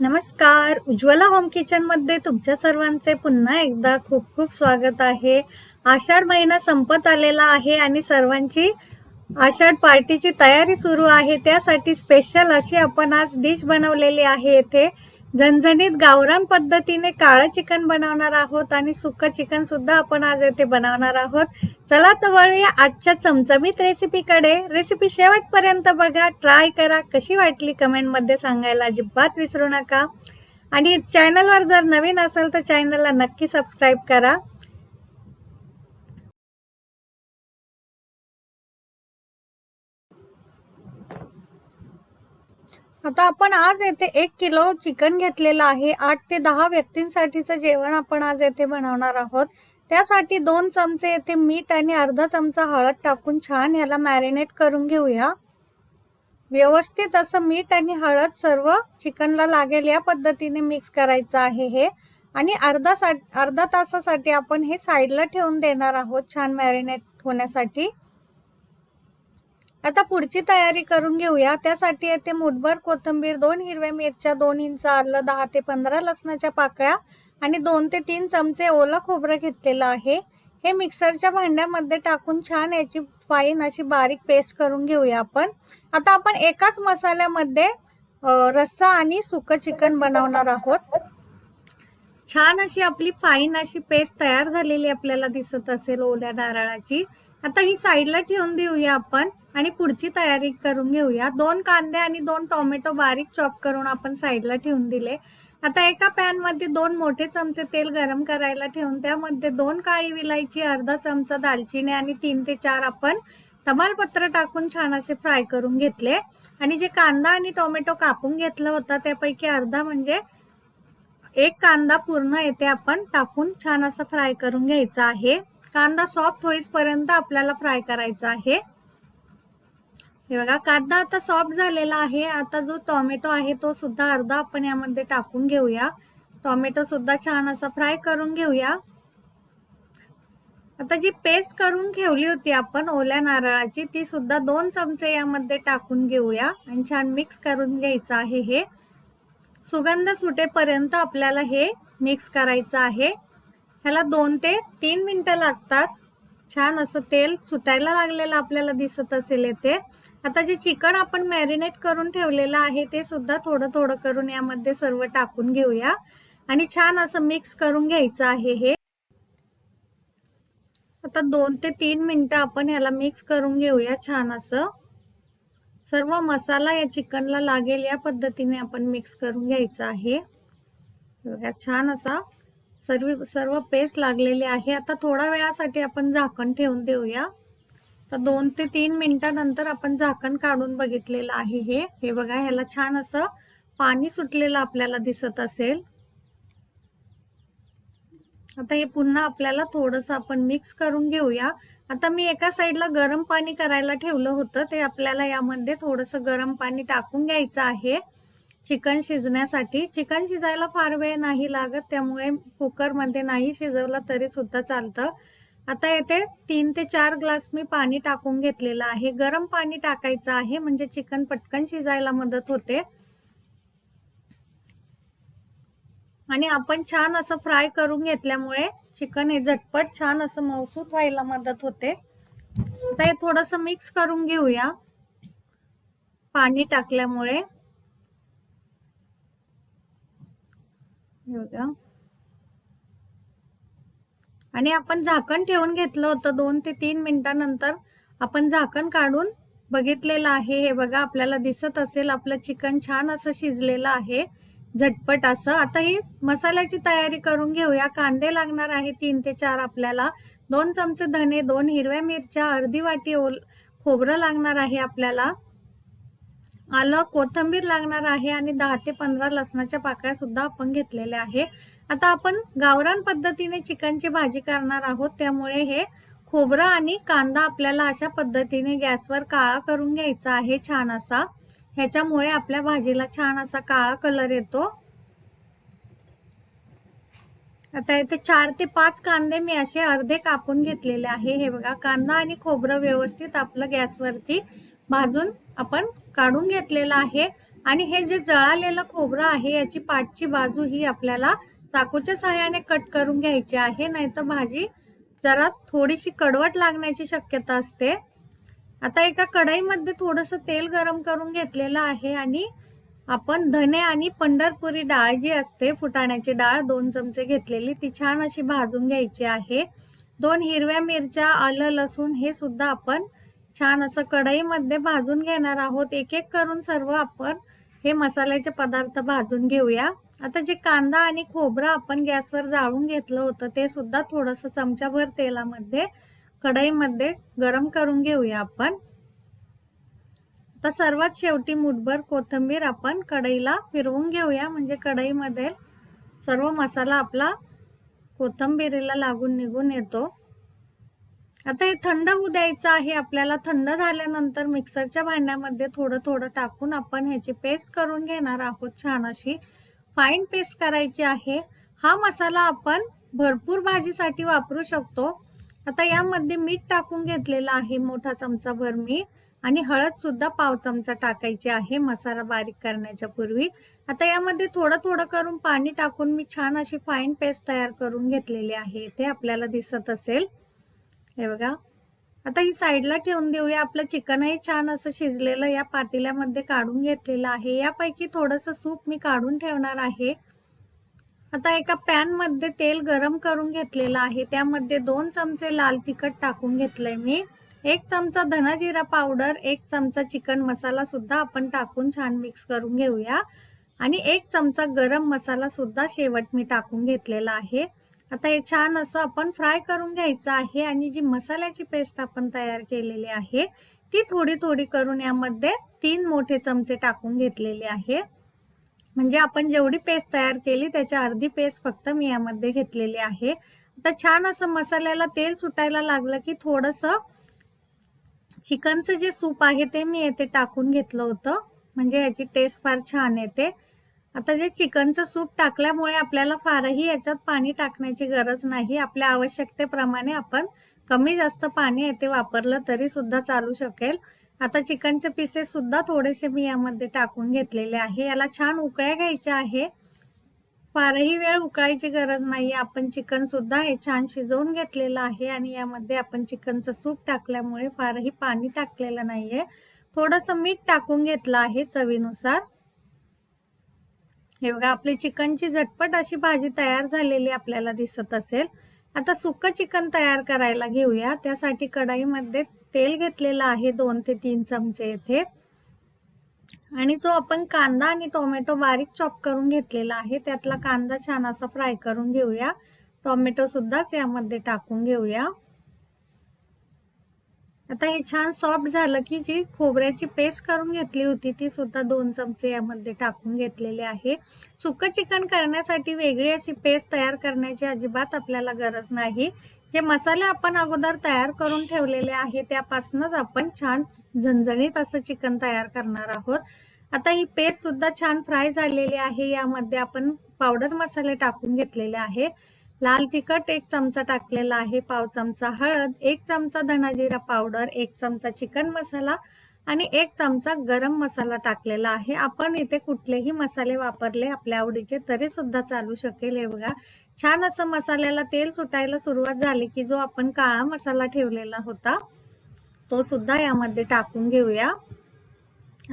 नमस्कार. उज्ज्वला होम किचनमध्ये तुमच्या सर्वांचे पुन्हा एकदा खूप खूप स्वागत आहे. आषाढ महिना संपत आलेला आहे आणि सर्वांची आषाढ पार्टीची तयारी सुरू आहे. त्यासाठी स्पेशल अशी आपण आज डिश बनवलेली आहे येथे झणझणीत गावरान पद्धतीने काळं चिकन बनवणार आहोत आणि सुक्क चिकन सुद्धा आपण आज येथे बनवणार आहोत. चला तर वळूया आजच्या चमचमीत रेसिपीकडे. रेसिपी शेवटपर्यंत बघा. ट्राय करा. कशी वाटली कमेंटमध्ये सांगायला अजिबात विसरू नका. आणि चॅनलवर जर नवीन असाल तर चॅनलला नक्की सबस्क्राईब करा. आता आपण आज येथे एक किलो चिकन घेतलेलं आहे. आठ ते दहा व्यक्तींसाठीचं जेवण आपण आज येथे बनवणार आहोत. त्यासाठी दोन चमचे येथे मीठ आणि अर्धा चमचा हळद टाकून छान याला मॅरिनेट करून घेऊया. व्यवस्थित असं मीठ आणि हळद सर्व चिकनला लागेल या पद्धतीने मिक्स करायचं आहे हे. आणि अर्धा सा अर्धा तासासाठी आपण हे साईडला ठेवून देणार आहोत छान मॅरिनेट होण्यासाठी. आता पुढची तयारी करून घेऊया. त्यासाठी येथे मुठभर कोथिंबीर दोन हिरव्या मिरच्या दोन इंच आलं दहा ते पंधरा लसणाच्या पाकळ्या आणि दोन ते तीन चमचे ओलं खोबरं घेतलेलं आहे. हे मिक्सरच्या भांड्यामध्ये टाकून छान याची फाईन अशी बारीक पेस्ट करून घेऊया आपण. आता आपण एकाच मसाल्यामध्ये रस्सा आणि सुकं चिकन बनवणार आहोत. छान अशी आपली फाईन अशी पेस्ट तयार झालेली आपल्याला दिसत असेल ओल्या नारळाची. आता ही साईडला ठेवून देऊया आपण आणि पुढची तयारी करून घेऊया. दोन कांदे आणि दोन टोमॅटो बारीक चॉप करून आपण साईडला ठेवून दिले. आता एका पॅनमध्ये दोन मोठे चमचे तेल गरम करायला ठेवून त्यामध्ये दोन काळी विलायची अर्धा चमचा दालचिनी आणि तीन ते चार आपण तमालपत्र टाकून छान असे फ्राय करून घेतले. आणि जे कांदा आणि टोमॅटो कापून घेतलं होता त्यापैकी अर्धा म्हणजे एक कांदा पूर्ण येथे आपण टाकून छान असं फ्राय करून घ्यायचा आहे. कांदा सॉफ्ट होईपर्यंत आपल्याला फ्राय करायचा आहे. हे बघा कांदा आता सॉफ्ट झालेला आहे. आता जो टोमॅटो आहे तो सुद्धा अर्धा आपण यामध्ये टाकून घेऊया. टोमॅटो सुद्धा छान असा फ्राय करून घेऊया. आता जी पेस्ट करून ठेवली होती आपण ओल्या नारळाची ती सुद्धा दोन चमचे यामध्ये टाकून घेऊया. आणि छान मिक्स करून घ्यायचं आहे हे. सुगंध सुटेपर्यंत आपल्याला हे मिक्स करायचं आहे. ह्याला दोन ते तीन मिनिटं लागतात. छान असं तेल सुटायला लागलेलं आपल्याला दिसत असेल येते आता जे चिकन आपण मॅरिनेट करून ठेवलेलं आहे ते सुद्धा थोडं थोडं करून यामध्ये सर्व टाकून घेऊया. आणि छान असं मिक्स करून घ्यायचं आहे हे. आता दोन ते तीन मिनिटं आपण ह्याला मिक्स करून घेऊया छान असं. सर्व मसाला या चिकनला लागेल या पद्धतीने आपण मिक्स करून घ्यायचं आहे. बघा छान असा सर्व सर्व पेस्ट लागलेली आहे. आता थोड्या वेळासाठी आपण झाकण ठेवून देऊया. तर दोन ते तीन मिनिटानंतर आपण झाकण काढून बघितलेलं आहे हे. हे बघा ह्याला छान असं पाणी सुटलेलं आपल्याला दिसत असेल. आता हे पुन्हा आपल्याला थोडंसं आपण मिक्स करून घेऊया. आता मी एका साईडला गरम पाणी करायला ठेवलं होतं. ते आपल्याला यामध्ये थोडंसं गरम पाणी टाकून घ्यायचं आहे. चिकन शिजण्यासाठी. चिकन शिजायला फार वेळ नाही लागत त्यामुळे कुकरमध्ये नाही शिजवलं तरी सुद्धा चालतं. आता येथे तीन ते चार ग्लास मी पाणी टाकून घेतलेलं आहे. गरम पाणी टाकायचं आहे म्हणजे चिकन पटकन शिजायला मदत होते. आणि आपण छान असं फ्राय करून घेतल्यामुळे चिकन हे झटपट छान असं मौसूत व्हायला मदत होते. आता हे थोडस मिक्स करून घेऊया. पाणी टाकल्यामुळे. हे बघा. आणि आपण झाकण ठेवून घेतलं होतं दोन ते तीन मिनिटानंतर. आपण झाकण काढून बघितलेलं आहे. हे बघा आपल्याला दिसत असेल आपलं चिकन छान असं शिजलेलं आहे. झटपट असं. आता ही मसाल्याची तयारी करून घेऊया. कांदे लागणार आहे तीन ते चार आपल्याला. दोन चमचे धने दोन हिरव्या मिरच्या अर्धी वाटी ओल खोबरं लागणार आहे आपल्याला. आलं कोथंबीर लागणार आहे आणि दहा ते पंधरा लसणाच्या पाकळ्या सुद्धा आपण घेतलेल्या आहे. आता आपण गावरान पद्धतीने चिकनची भाजी करणार आहोत. त्यामुळे हे खोबरं आणि कांदा आपल्याला अशा पद्धतीने गॅसवर काळा करून घ्यायचा आहे छान असा. ह्याच्यामुळे आपल्या भाजीला छान असा काळा कलर येतो. आता इथे चार ते पाच कांदे मी असे अर्धे कापून घेतलेले आहे. हे बघा कांदा आणि खोबरं व्यवस्थित आपलं गॅसवरती भाजून आपण काढून घेतलेलं आहे. आणि हे जे जळालेलं खोबरं आहे याची पाठची बाजू ही आपल्याला चाकूच्या सहाय्याने कट करून घ्यायची आहे. नाहीतर भाजी जरा थोडीशी कडवट लागण्याची शक्यता असते. आता एका कढईमध्ये थोडंसं तेल गरम करून घेतलेलं आहे आणि आपण धने आणि पंढरपुरी डाळ जी असते फुटाण्याची डाळ दोन चमचे घेतलेली ती छान अशी भाजून घ्यायची आहे. दोन हिरव्या मिरच्या आलं लसूण हे सुद्धा आपण छान असं कढईमध्ये भाजून घेणार आहोत. एक एक करून सर्व आपण हे मसाल्याचे पदार्थ भाजून घेऊया. आता जे कांदा आणि खोबरं आपण गॅसवर जाळून घेतलं होतं ते सुद्धा थोडंसं चमचाभर तेलामध्ये कढईमध्ये गरम करून घेऊया आपण. आता सर्वात शेवटी मुठभर कोथिंबीर आपण कढईला फिरवून घेऊया. म्हणजे कढईमध्ये सर्व मसाला आपला कोथिंबीरीला लागून निघून येतो. आता हे थंड होऊ द्यायचं आहे आपल्याला थंड झाल्यानंतर मिक्सरच्या भांड्यामध्ये थोडं थोडं टाकून आपण ह्याची पेस्ट करून घेणार आहोत छान अशी. फाईन पेस्ट करायची आहे. हा मसाला आपण भरपूर भाजीसाठी वापरू शकतो. आता यामध्ये मीठ टाकून घेतलेला आहे मोठा चमचा भर मी आणि हळद सुद्धा पाव चमचा टाकायची आहे मसाला बारीक करण्याच्या पूर्वी. आता यामध्ये थोडं थोडं करून पाणी टाकून मी छान अशी फाईन पेस्ट तयार करून घेतलेली आहे. ते आपल्याला दिसत असेल. हे बघा. आता ही साईडला ठेवून देऊया. आपलं चिकनही छान असं शिजलेलं या पातेल्यामध्ये काढून घेतलेलं आहे. यापैकी थोडंसं सूप मी काढून ठेवणार आहे. आता एका पॅनमध्ये तेल गरम करून घेतलेलं आहे. त्यामध्ये दोन चमचे लाल तिखट टाकून घेतलंय मी. एक चमचा धना जिरा पावडर एक चमचा चिकन मसाला सुद्धा आपण टाकून छान मिक्स करून घेऊया. आणि एक चमचा गरम मसाला सुद्धा शेवट मी टाकून घेतलेला आहे. आता हे छान असं आपण फ्राय करून घ्यायचं आहे आणि जी मसाल्याची पेस्ट आपण तयार केलेली आहे ती थोडी थोडी करून यामध्ये तीन मोठे चमचे टाकून घेतलेले आहे. म्हणजे आपण जेवढी पेस्ट तयार केली त्याच्या अर्धी पेस्ट फक्त मी यामध्ये घेतलेली आहे. आता छान असं मसाल्याला तेल सुटायला लागलं की थोडस चिकनचं जे सूप आहे ते मी येथे टाकून घेतलं होतं. म्हणजे याची टेस्ट फार छान येते. आता जे चिकनचं सूप टाकल्यामुळे आपल्याला फारही याच्यात पाणी टाकण्याची गरज नाही. आपल्या आवश्यकतेप्रमाणे आपण कमी जास्त पाणी येथे वापरलं तरी सुद्धा चालू शकेल. आता चिकनचे पीसेस सुद्धा थोडेसे मी यामध्ये टाकून घेतलेले आहे. याला छान उकळ्या घ्यायच्या आहे. फारही वेळ उकळायची गरज नाही. आपण चिकन सुद्धा हे छान शिजवून घेतलेलं आहे आणि यामध्ये आपण चिकनचं सूप टाकल्यामुळे फारही पाणी टाकलेलं नाहीये. थोडस मीठ टाकून घेतलं आहे चवीनुसार. हे बघा आपली चिकनची झटपट अशी भाजी तयार झालेली आपल्याला दिसत असेल. आता सुकं चिकन तयार करायला घेऊया. त्यासाठी कढाईमध्ये तेल घेतलेलं आहे दोन ते तीन चमचे येथे. आणि जो आपण कांदा आणि टोमॅटो बारीक चॉप करून घेतलेला आहे त्यातला कांदा छान असा फ्राय करून घेऊया. टोमॅटो सुद्धाच यामध्ये टाकून घेऊया. आता हे छान सॉफ्ट झालं की जी खोबऱ्याची पेस्ट करून घेतली होती ती सुद्धा दोन चमचे यामध्ये टाकून घेतलेले आहे. सुकं चिकन करण्यासाठी वेगळी अशी पेस्ट तयार करण्याची अजिबात आपल्याला गरज नाही. जे मसाले आपण अगोदर तयार करून ठेवलेले आहे त्यापासूनच आपण छान झणझणीत असं चिकन तयार करणार आहोत. आता ही पेस्ट सुद्धा छान फ्राय झालेली आहे यामध्ये आपण पावडर मसाले टाकून घेतलेले आहे. लाल तिखट एक चमचा टाकलेला आहे पाव चमचा हळद एक चमचा धनाजिरा पावडर एक चमचा चिकन मसाला आणि एक चमचा गरम मसाला टाकलेला आहे. आपण इथे कुठलेही मसाले वापरले आपल्या आवडीचे तरी सुद्धा चालू शकेल. हे बघा छान असं मसाल्याला तेल सुटायला सुरुवात झाली की जो आपण काळा मसाला ठेवलेला होता तो सुद्धा यामध्ये टाकून घेऊया.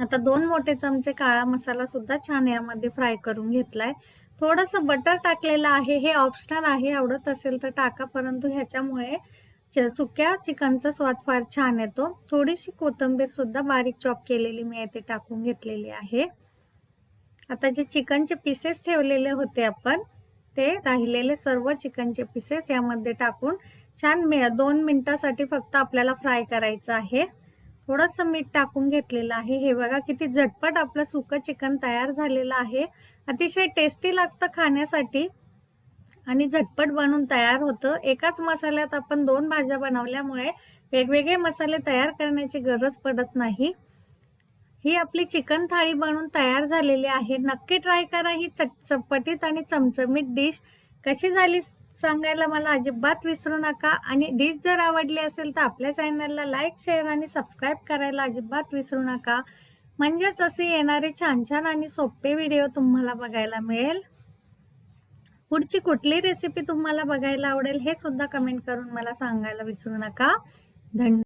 आता दोन मोठे चमचे काळा मसाला सुद्धा छान यामध्ये फ्राय करून घेतलाय. थोडस बटर टाकलेलं आहे हे ऑप्शनल आहे आवडत असेल तर टाका. परंतु ह्याच्यामुळे सुक्या चिकनचा स्वाद फार छान येतो. थोडीशी कोथंबीर सुद्धा बारीक चॉप केलेली मी येथे टाकून घेतलेली आहे. आता जे चिकनचे पीसेस ठेवलेले होते आपण ते राहिलेले सर्व चिकनचे पीसेस यामध्ये टाकून छान दोन मिनिटासाठी फक्त आपल्याला फ्राय करायचं आहे. थोडंसं मीठ टाकून घेतलेलं आहे. हे बघा किती झटपट आपलं सुकं चिकन तयार झालेलं आहे. अतिशय टेस्टी लागतं खाण्यासाठी आणि झटपट बनून तयार होतं. एकाच मसाल्यात आपण दोन भाज्या बनवल्यामुळे वेगवेगळे मसाले तयार करण्याची गरज पडत नाही. ही आपली चिकन थाळी बनून तयार झालेली आहे. नक्की ट्राय करा ही चटचपटीत आणि चमचमीत डिश. कशी झाली सांगायला मला अजिबात विसरू नका. आणि डिश जर आवडली असेल तर आपल्या चॅनलला लाईक शेअर आणि सबस्क्राईब करायला अजिबात विसरू नका. म्हणजेच असे येणारे छान छान आणि सोपे व्हिडिओ तुम्हाला बघायला मिळेल. पुढची कुठली रेसिपी तुम्हाला बघायला आवडेल हे सुद्धा कमेंट करून मला सांगायला विसरू नका. धन्यवाद